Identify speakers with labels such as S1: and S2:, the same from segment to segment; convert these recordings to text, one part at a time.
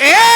S1: and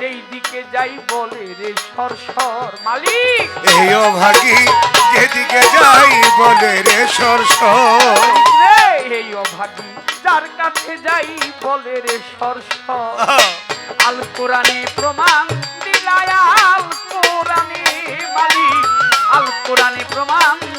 S1: যেই দিকে যাই বলে রে সর সর। মালিক!
S2: এই অভাগী যেদিকে যাই বলে রে সর সর।
S1: রে এই অভাগী যার কাছে যাই বলে রে সর সর। আল কোরআনে প্রমাণ দিলায় আল কোরআনে মালিক। আল কোরআনে প্রমাণ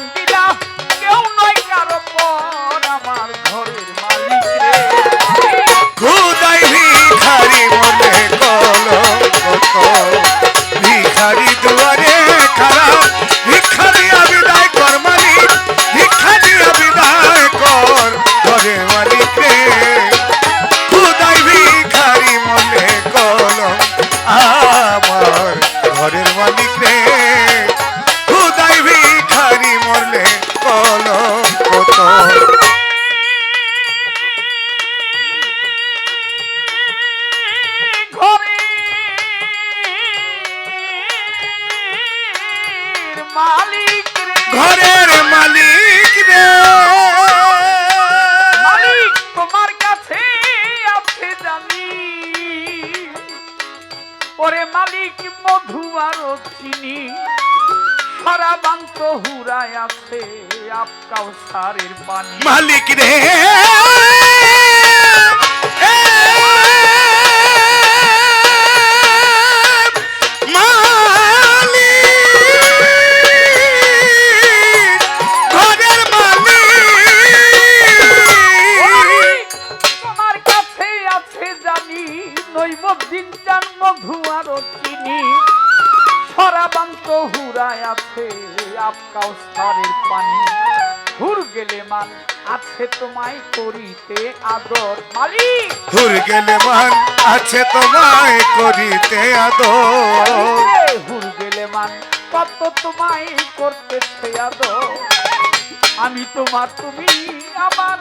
S1: মালিক রে
S2: খুদাই ভিখারি মরলে কলম তোর
S1: ওরে মালিক মধু আর চিনি সরাবান্ত হুরায় আছে আপকাও সারের পানি।
S2: মালিক রে!
S1: আপকাও সারের পানি। হুর গেলে মান আছে তোমায় করিতে আদর। মালিক!
S2: হুর গেলে মান আছে তোমায় করিতে আদর।
S1: হুর গেলে মান কত তোমায় করতেছে আদর। আমি তোমার তুমি আমার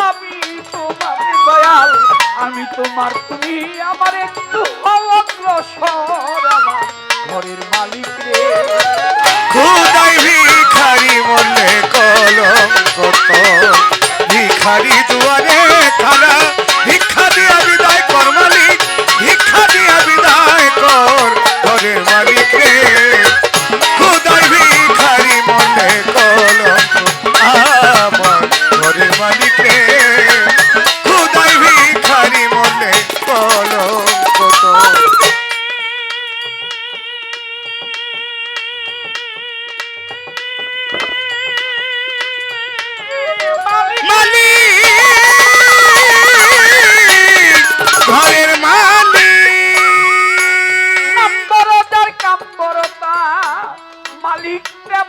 S1: আমি তোমার দয়াল। আমি তোমার তুমি আমার একটু অগ্রসর।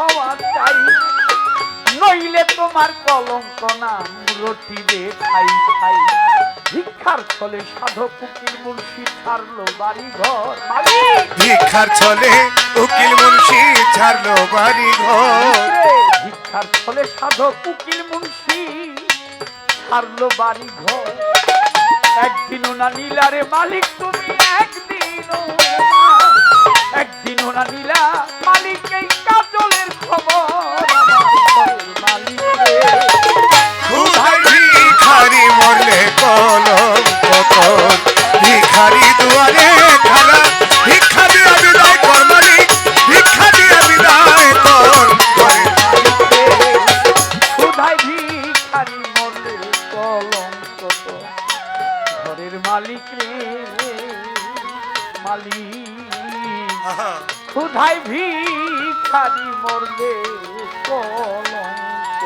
S1: পাওয়া চাই নইলে তোমার কলঙ্ক নাম রটিবে খাই খাই ভিক্ষার ফলে সাধক উকিল মুন্সি ছাড়লো বাড়ি ঘর
S2: ভিক্ষার চলে উকিল মুন্সি ছাড়লো বাড়ি ঘর
S1: ভিক্ষার ফলে সাধক উকিল মুন্সি ছাড়লো বাড়ি ঘর একদিনও না নীলারে মালিক তুমি একদিনও না একদিনও না নীলা মালিক এই
S2: ভাই ভিখারি
S1: মরবে কলঙ্ক